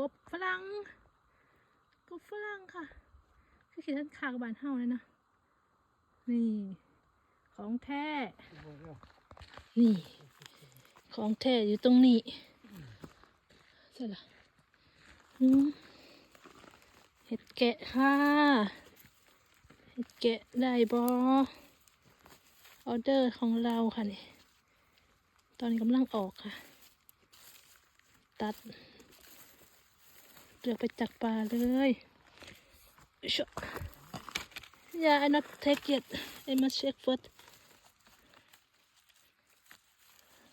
กบฝรั่งกบฝรั่งค่ะคือขีดท่านคากบานเฮาเลยนะนี่ ของแท้ นี่ ของแท้อยู่ตรงนี้ใช่ละอืมเห็ดแกะค่ะ เห็ดแกะได้บอออเดอร์ของเราค่ะนี่ ตอนนี้กำลังออกค่ะ ตัด รือไปจักปลาเลยชอ Yeah, I not take it. I must check first.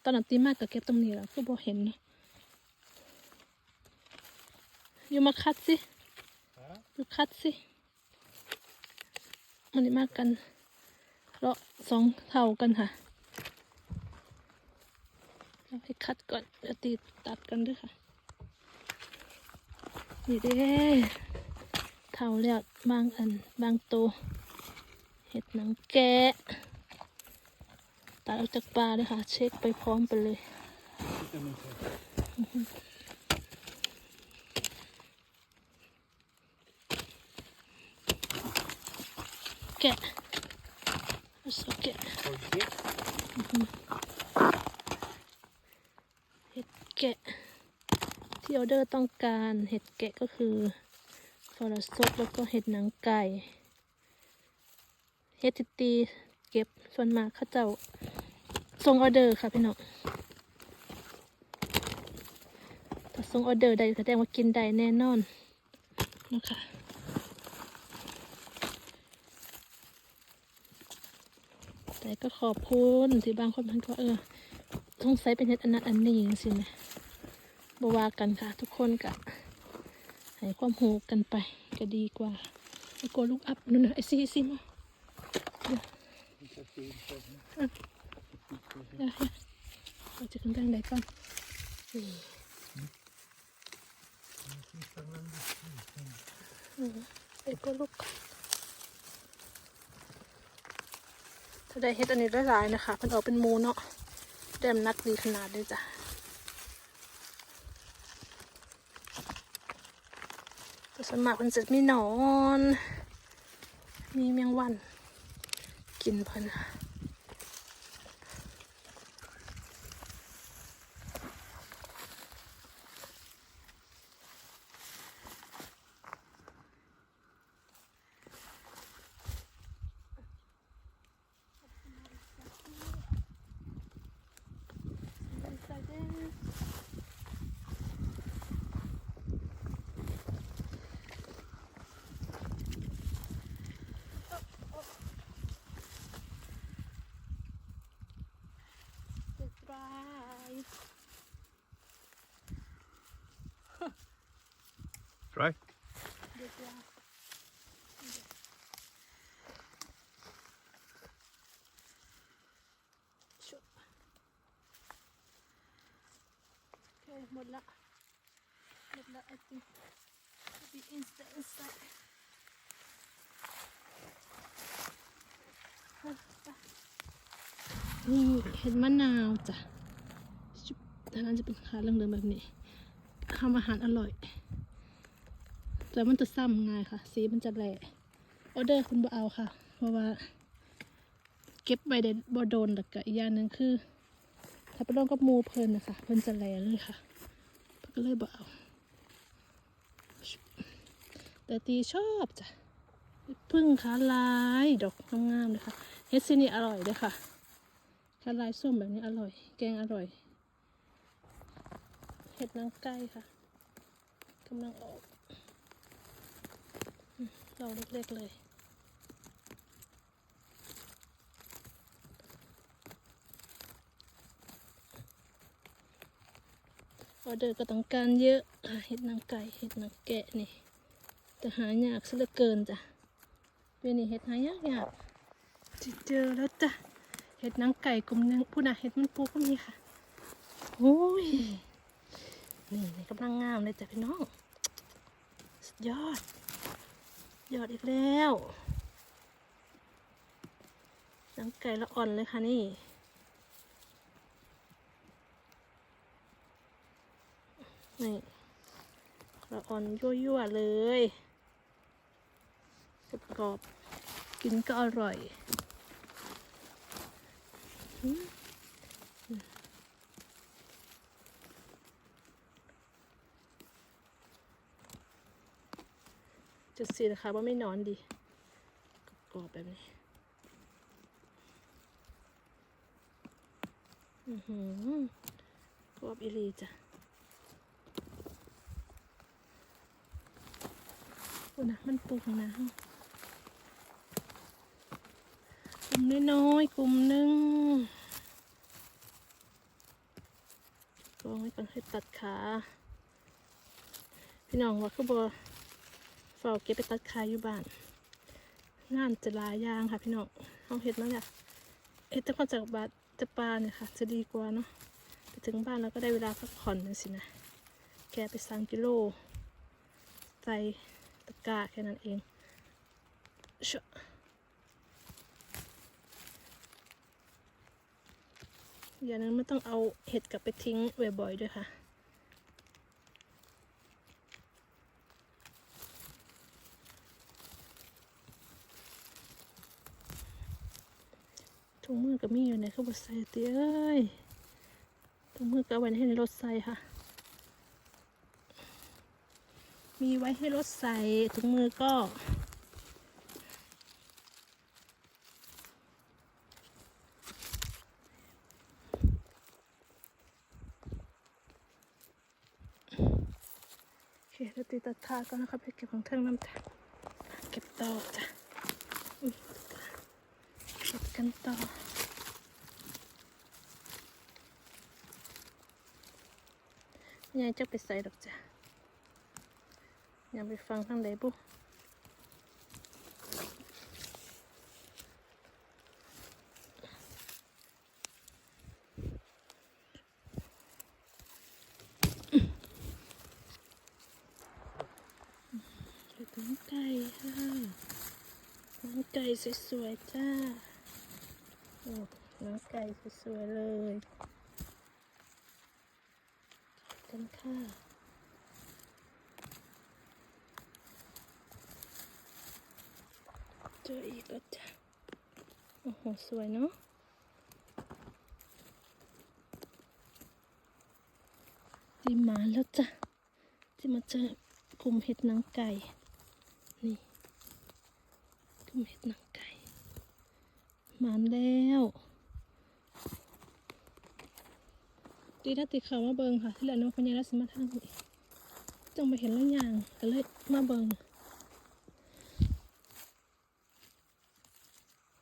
ตอนนั้นตีมากกับเก็บตรงนี้แล้วคือบ่เห็นเนอะอยู่มาคัดสิอยู่คัดสิมันนี้มากกันเลาะสองเท่ากันค่ะเอาให้คัดก่อนเดี๋ยวตีตัดกันด้วยค่ะ นี่เด้เท่าแล้วบางอันบางตัวเห็ดหนังแกะตัดออกจากปลาเลยค่ะ เช็คไปพร้อมไปเลยแกะเอาสแกะเห็ดแกะ ที่ออเดอร์ต้องการเห็ดแกะก็คือฟอร์สดแล้วก็เห็ดหนังไก่เฮ็ดติตีเก็บส่วนมากเขาเจ้าส่งออเดอร์ค่ะพี่น้องถ้าส่งออเดอร์ได้แสดงว่ากินได้แน่นอนนะคะแต่ก็ขอบคุณที่บางคนมันก็เออสงสัยเป็นเฮ็ดอันนั้นอันนี้สินะ บว่ากันค่ะ ทุกคนกะให้ความหูกันไปก็ดีกว่าไอ้กลูกอัพนู่นนะไอ้ซีซีมาได้ค่ะเราจะขึ้นทางไหนก่อนไอ้กลูกถ้าได้เฮ็ดอันนี้ได้หลายนะคะมันออกเป็นมูเนาะได้น้ำหนักดีขนาดเลยจ้ะ ต่สวนมัครมันจะมีหนอน มีแมงวัน กินเพิ่นค่ะจะตราย Try. เดี๋ ยวจะชุบโอเคหมดละหมดละ I think be inside inside นี่เห็ดมะนาวจ้ะชุบแต่นั้นจะเป็นขาเรื่องๆแบบนี้ทำอาหารอร่อย แต่มันจะซ้ำง่ายค่ะ สีมันจะแหลออเดอร์คุณบ่เอาค่ะ เพราะว่า เก็บไว้ได้บ่โดนแล้วก็อีกอย่างหนึ่งคือ ถ้าไปลองกับมูเพลินนะคะเพิ่นจะแหลเลยค่ะเพิ่นก็เลยบ่เอาแต่ตีชอบจ้ะพึ่งขาลายดอกงามๆเลยค่ะเฮ็ดซีนี่อร่อยเลยค่ะขาลายส้มแบบนี้อร่อย แกงอร่อยเห็ดนางไก่ค่ะกำลังออก ดอกเล็กๆเลยออเดอร์ก็ต้องการเยอะเห็ดนางไก่เห็ดนางแกะนี่แต่หายากซะเหลือเกินจ้ะเป็นนี่เห็ดหายากยากจะเจอแล้วจ้ะเห็ดนางไก่กลมนึงพูดนะเห็ดมันปูก็มีค่ะโอ้ยนี่นี่กำลังงามเลยจ้ะพี่น้อง สุดยอด ยอดอีกแล้วหนังไก่ละอ่อนเลยค่ะนี่นี่ละอ่อนยั่วๆเลยกรอบกินก็อร่อยอ จุดสีนะคะว่าไม่นอนดีกรอบแบบนี้ อือหือกรอบอีหลีจ้ะโอ้นะมันปลูกนะกลุ่มน้อยๆกลุ่มหนึ่งกองไว้ก่อนให้ตัดขา พี่น้องว่าคือบอ ฝ้าเก็บไปตัดขายอยู่บ้านงานจะลายยางค่ะพี่น้องเอาเห็ดมาเนี่ยเห็ดจะมาจากบาดจะปลาเนี่ยค่ะ จะดีกว่าเนาะไปถึงบ้านแล้วก็ได้เวลาพักผ่อนนะสินะแกไปสั่งกิโลใส่ตะกร้าแค่นั้นเองเชอะอย่างนั้นไม่ต้องเอาเห็ดกลับไปทิ้งบ่อยๆด้วยค่ะ งมือก็มีอยู่ในข้าวบดใส่เตี้ยเอ้ยถุงมือก็ไว้ให้ในรถใส่ค่ะ มีไว้ให้รถใส่ถุงมือก็โอเคเราตีตัดขาก่อนนะครับไปเก็บของเทิงน้ำตาเก็บต่อจ้ะเก็บกันต่อ ยายจะไปใส่ดอกจ้ะยังไปฟังทางใดบุไปถึงไก่ค่ะน้องไก่สวยๆจ้า โอ้น้องไก่สวยๆเลย กันค่ะเจออีกแล้วจ้ะโอ้โห สวยเนาะดีมาแล้วจ้ะ ที่มาเจอกลุ่มเห็ดนางไก่ นี่กลุ่มเห็ดนางไก่ มาแล้ว ตีถ้าติดเขามาเบิงค่ะ ที่แหละน้องพญารัสมาทางนี้จังไปเห็นแล้วอย่างก็เลยมาเบิง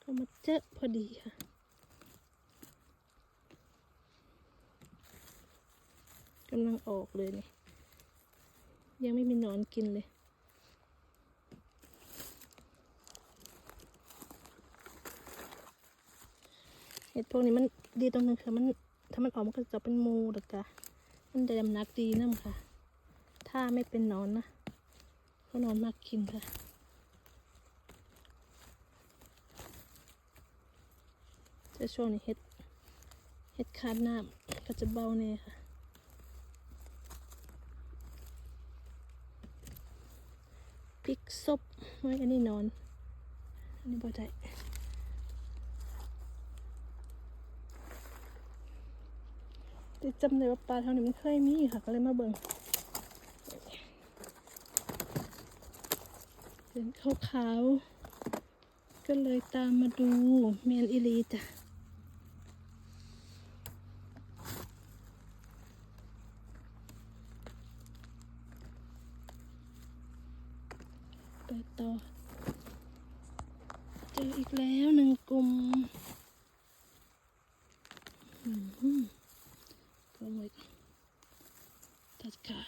ก็มาเจอพอดีค่ะกำลังออกเลยนี่ยังไม่มีนอนกินเลยเห็ดพวกนี้มันดีตรงนึงคือมัน ถ้ามันออกมันก็จะเป็นมูดอกจ้ะมันจะดำนักดีน้ำค่ะ ถ้าไม่เป็นนอนนะเขานอนมากกินค่ะจะช่วงนี้เห็ดเห็ดคาดน้ำก็จะเบาเนี่ยค่ะพริกซบไว้อันนี้นอน อันนี้บ่ได้ แต่จำได้ว่าปลาเท่านี้มันเคยมีค่ะ ก็เลยมาเบิ่งเห็นขาวๆก็เลยตามมาดูเมียนอิลีจ้ะไปต่อ เจออีกแล้วหนึ่งกลุ่มอืม ก็ไว้ก่อนตัดขา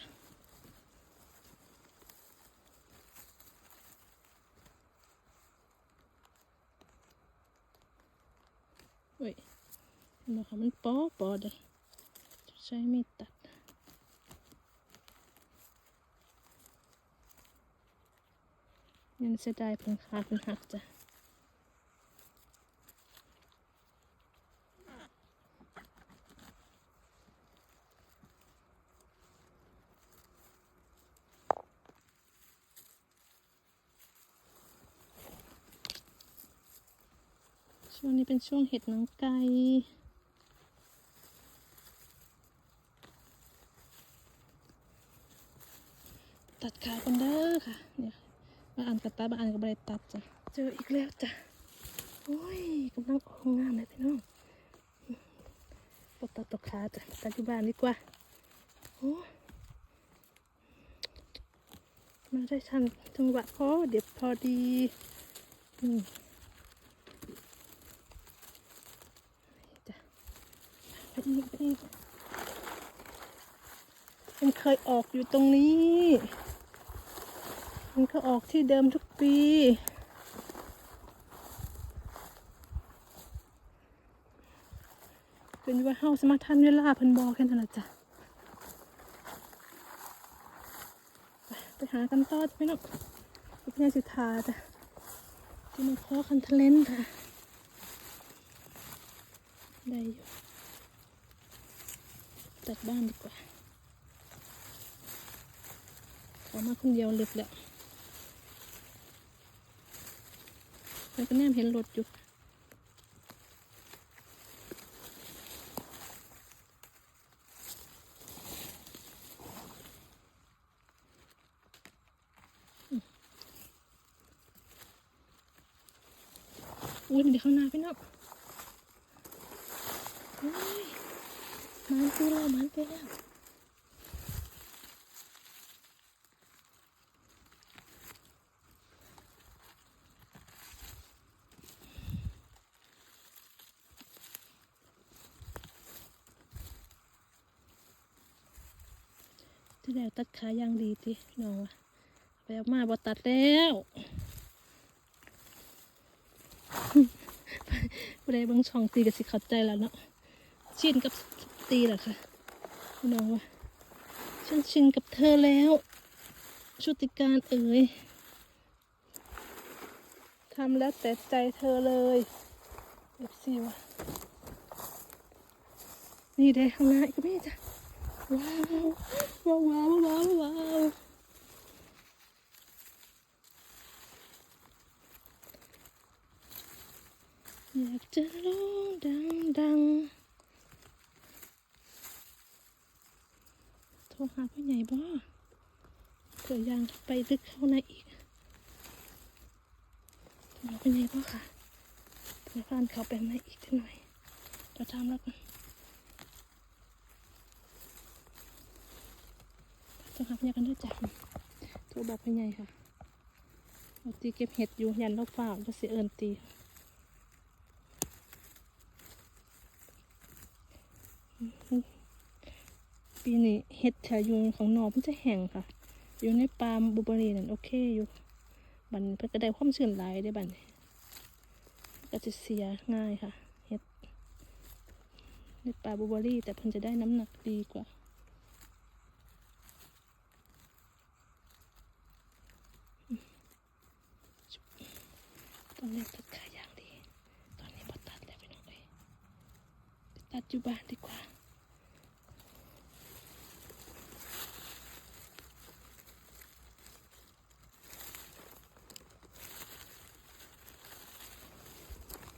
เฮ้ยนะคะมันปอปอเลยใช้มีดตัดเงินเสียดายเพิ่งขาดเพิ่งหักจ้ะ เป็นช่วงเห็ดหนังไก่ตัดขากันเด้อค่ะ เนี่ยบางอันก็ตัดบางอันก็ไม่ได้ตัดจ้ะ เจออีกแล้วจ้ะ โอ้ยกำลังออกงามเลยพี่น้องปตัดตกขาจ้ะตัดที่บ้านดีกว่า โอ้มาได้ทันจังหวะพอเดี๋ยวพอดี อืมจ้ะไปอีกไปอีก มันเคยออกอยู่ตรงนี้ มันก็ออกที่เดิมทุกปีเป็นว่าเฮาสมาทันเวลาเพิ่นบอกแค่นั้นละจ้ะไปไปหากันต่อจ้ะพี่น้องไปพญาสิทธาจ้ะที่มาขอคันเทเลนค่ะได้อยู่ ตัดบ้านดีกว่าขอกมาคนเดียวลึกแล้วแล้วก็แนมเห็นรถอยู่อุ้ยเดี๋ยวข้างหน้าพี่น้องโอ้ย มันไปแล้วที่แล้วตัดขาย่างดีติพี่น้องวะไปเอามาบ่ตัดแล้วผู้ใดเบิ่งช่องตีก็สิเข้าใจแล้วเนาะชินกับตีแหละค่ะ พี่น้องว่าฉันชินกับเธอแล้ว ชุติการเอ๋ยทำแล้วแต่ใจเธอเลยเอฟซีว่ะนี่เด้ข้างหน้าอีกไม่จ้ะว้าวว้าวว้าวว้าวว้าวอยากจะร้องดังดัง โทรหาพ่อใหญ่บ่เผื่อยางไปลึกเข้าในอีกโทรหาพ่อใหญ่บ่ค่ะเผื่อผ่านเขาไปในอีกหน่อยเดี๋ยวทำแล้วกันโทรหาพ่อใหญ่กันด้วยจ้ะโทรบอกพ่อใหญ่ค่ะตีเก็บเห็ดอยู่ยันเราเปล่าจะเสียเอินตี ปีนี้เห็ดแถวยุงของนอกมันจะแห้งค่ะ อยู่ในปาล์มบลูเบอรี่นั่นโอเคอยู่บันเพื่อก็ได้ความชื้นหลายได้บันก็จะเสียง่ายค่ะเห็ดในปลาบลูเบอรี่แต่เพิ่นจะได้น้ำหนักดีกว่าตอนแรกตัดขายอย่างดี ตอนนี้พอตัดแล้วไปน้องเลยตัดอยู่บ้านดีกว่า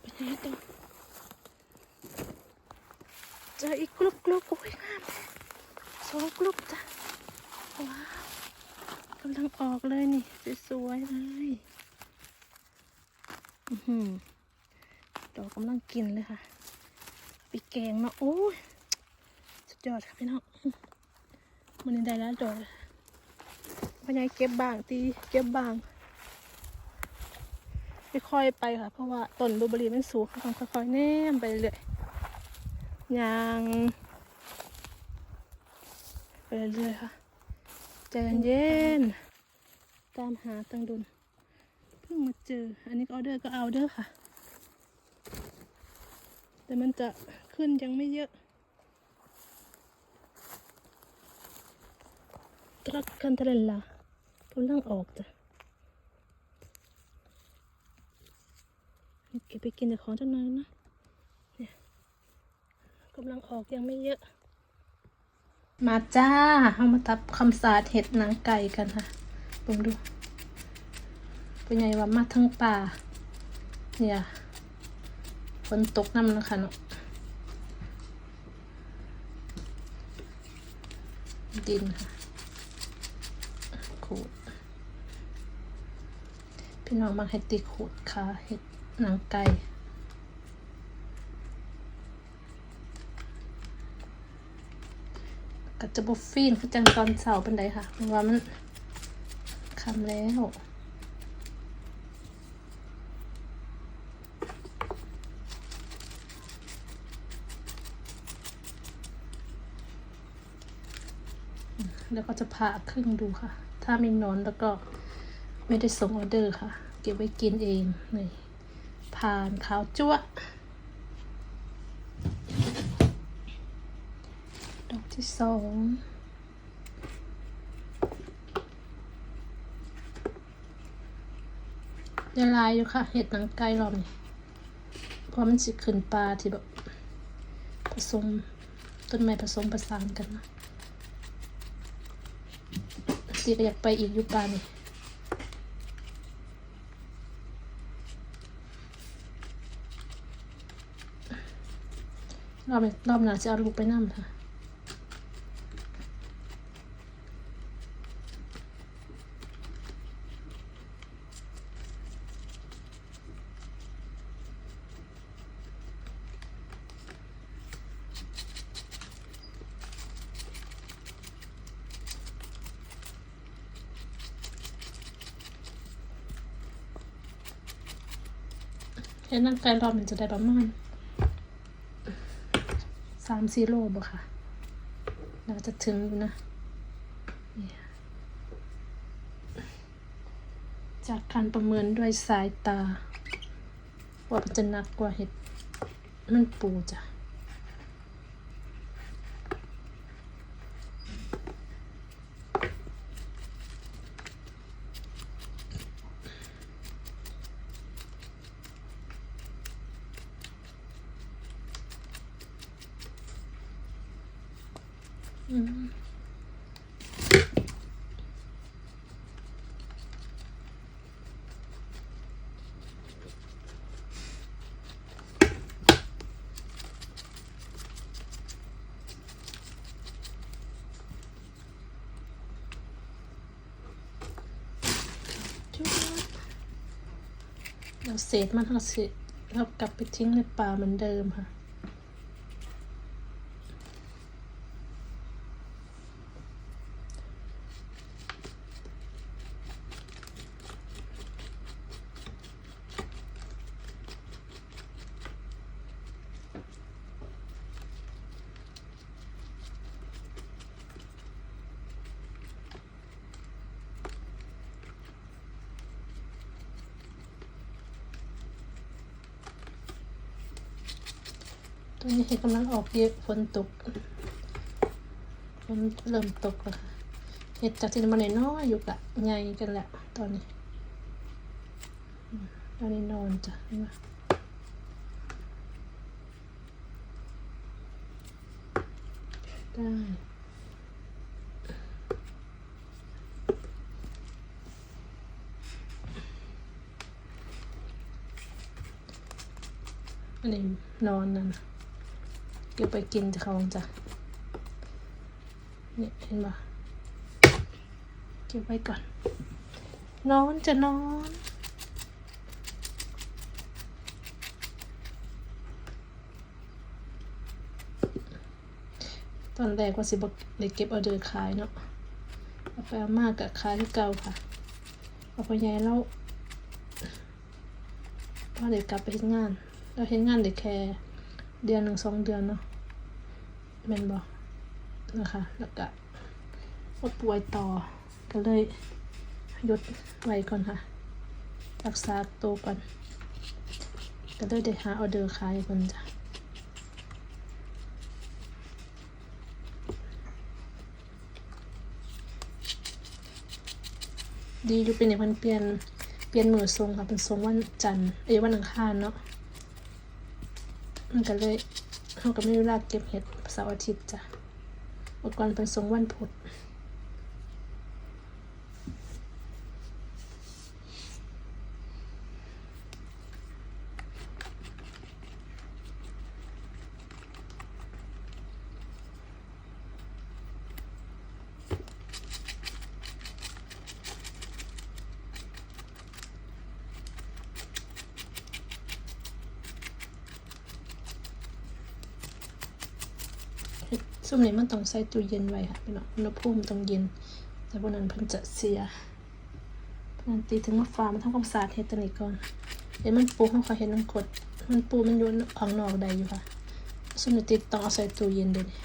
ไปไหนต่อ เจออีกกลุ่มกลุ่มโอ้ยงามสองกลุ่มจ้ะ ว้าวกำลังออกเลยนี่ สวยๆเลยอือหือดอกกำลังกินเลยค่ะปีแกงเนาะโอ้ยสุดยอดค่ะพี่น้องมันได้แล้วดอกพยายเก็บบางตีเก็บบาง ค่อยๆไปค่ะ เพราะว่าต้นบลูเบอรี่มันสูงต้องค่อยๆแนมไปเรื่อยยางไปเรื่อยค่ะใจเย็นๆตามหาตังดุนเพิ่งมาเจอ อันนี้ออเดอร์ก็เอาเด้อค่ะ แต่มันจะขึ้นยังไม่เยอะตรักกันทะเลล่ะกำลังออกจ้ะ เก็บ ไปกินแต่ของเจ้าน้อยนะเนี่ยกำลังออกยังไม่เยอะ มาจ้าเอามาทับคำสาดเห็ดหนังไก่กันค่ะลองดู เป็นไงว่ามาทั้งป่า เนี่ยฝนตกน้ำนะคะเนาะดินค่ะขูดพี่น้องมาเห็ดตีขูดค่ะเห็ด หนังไก่ก็จะบฟีนคือจังตอนเสาเป็นไดค่ะเพราะว่ามันคำแล้วแล้วก็จะผ่าครึ่งดูค่ะ ถ้ามีนอนแล้วก็ไม่ได้ส่งออเดอร์ค่ะ เก็บไว้กินเองนี่ ผ่านขาวจั่วดอกที่สองละลายอยู่ค่ะ เห็ดหนังไก่รอบนี้เพราะมันสิขึ้นปลาที่แบบผสม ต้นไม้ผสมประสานกันนะตีก็อยากไปอีกอยู่ป่านี่ รอบรอบหน้าจะเอาลูกไปนั่ค่ะเห็นนั่งไกลรอบมันจะได้ประมาณามซีโร่บ่ค่ะน่าจะถึงอยู่นะนี่ค่ะจากการประเมินด้วยสายตา ว่ามันจะหนักกว่าเห็ดมันปูจ้ะ อืมจุ๊บ เราเศษมันเราเศษเรากลับไปทิ้งในป่าเหมือนเดิมค่ะ เห็ดกำลังออกเยอะฝนตกฝนเริ่มตกแล้วค่ะเห็ดจากที่มันน้อยอยู่กะใหญ่กันแล้วตอนนี้ตอนนี้นอนจ้ะนไหมได้อันนี้นอนนั่นน่ะ เก็บไปกินจะเขาจ้ะเนี่ยเห็นปะเก็บไว้ก่อน นอนจะนอนตอนแรกว่าสิบได้เก็บเออเดอร์ขายเนาะเอาไปเอามากกับขายที่เก่าค่ะ เอาไปย้ายแล้วพอเด็กกลับไปเฮ็ดงาน เราเฮ็ดงานเด็กแค่ เดือนหนึ่งสองเดือนเนาะแมนบอกนะคะ แล้วก็ว่าป่วยต่อ ก็เลยหยุดไว้ก่อนค่ะ รักษาตัวก่อน ก็เลยได้หาออเดอร์ขายก่อนจ้ะดีอยู่เป็นอย่างมันเปลี่ยนเปลี่ยนมือทรงค่ะเป็นทรงวันจันทร์เอ้ยวันอังคารเนาะ มันก็เลยเขาก็ไม่เวลาเก็บเห็ดเสาร์อาทิตย์จ้ะอุปก่อนเป็นทรงวันพุธ ซุ่มนี้มัน ต้องใส่ตู้เย็นไว้ค่ะพี่น้องอุณหภูมิต้องเย็น แต่บนนั้นเพิ่นจะเสียนันตีถึงมาฟ้ามันทำความสะอาดเฮตันี้ก่อนเดี๋ยวมันปูเขาคอยเห็นมันกด มันปูมันอยู่ข้างนอกได้อยู่ค่ะซุ่มนี้ติดต้องเอาใส่ตู้เย็นเดี๋ยวนี้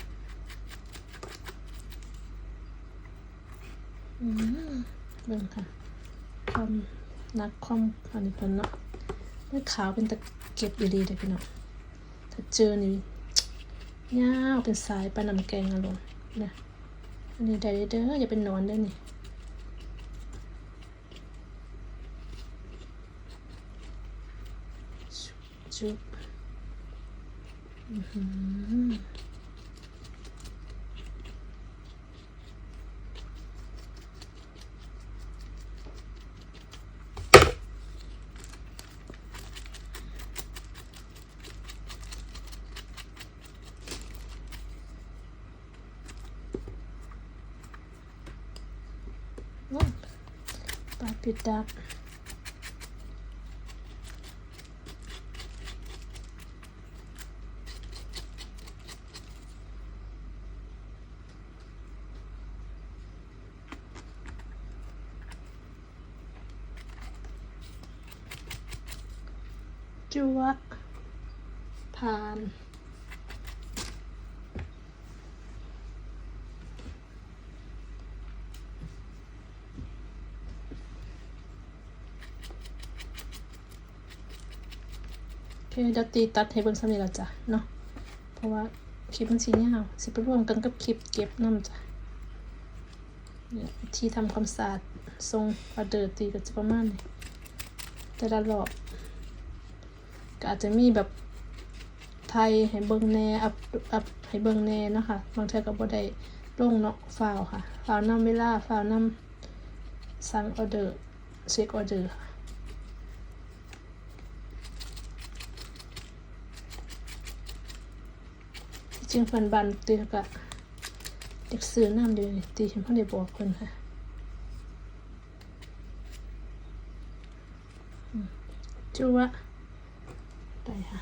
อืมเบิ่งค่ะความนักความอันนี้เพิ่นเนาะมันขาวเป็นตะเก็บอีหลีเด้อพี่น้องถ้าเจอนี่ ยาวเป็นสายปลาหนำแกงอารมณ์นะอันนี้ได้เด้ออย่าเป็นนอนเด้อนี่ชุบชุบอือหือ ปลาปิดดัก จัวผ่าน โอเดี๋ยวตีตัดให้เบิ่งสำนี้และจ้ะเนาะเพราะว่าคลิปมันสียาวสิไปร่วมกันกับคลิปเก็บน้ำจ้ะที่ทำความสะอาดทรงออเดอร์ตีก็จะประมาณนี้แต่ละรอบก็อาจจะมีแบบไทยให้เบิ่งแน่อัพอัพให้เบิ่งแน่นะคะบางเทื่อก็บ่ได้ลงเนาะฟาวค่ะฟาวนำเวลาฟาวนำสั่งออเดอร์เช็คออเดอร์ค่ะ จริงเพิ่นบันตีก็อยากซื้อน้ำเดียวนี่ตีเพิ่นบ่ได้บอกเพิ่นค่ะจูวะได้ค่ะ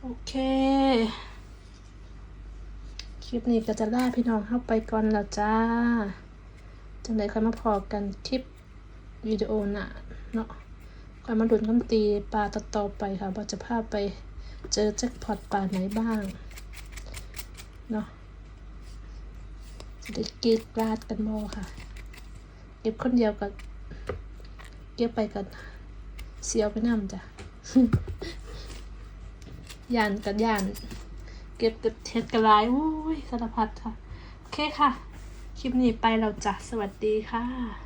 โอเค คลิปนี้ก็จะล่าพี่น้องเข้าไปก่อนแล้วจ้าจังไดค่อยมาพอกันคลิปวิดีโอหน้าเนาะ ค่อยมาดุนกันตีปลาต่อๆไปค่ะว่าจะพาไปเจอแจ็คพอตปลาไหนบ้างเนาะจะได้กรีดกราดกันบ่ค่ะ เก็บคนเดียวกับเก็บไปกันเสียวไปน้ำจ้ะยานกับยาน เก็บกับเท็ดกระไรอุ้ยสารพัดค่ะ โอเคค่ะ คลิปนี้ไปเราจ้ะสวัสดีค่ะ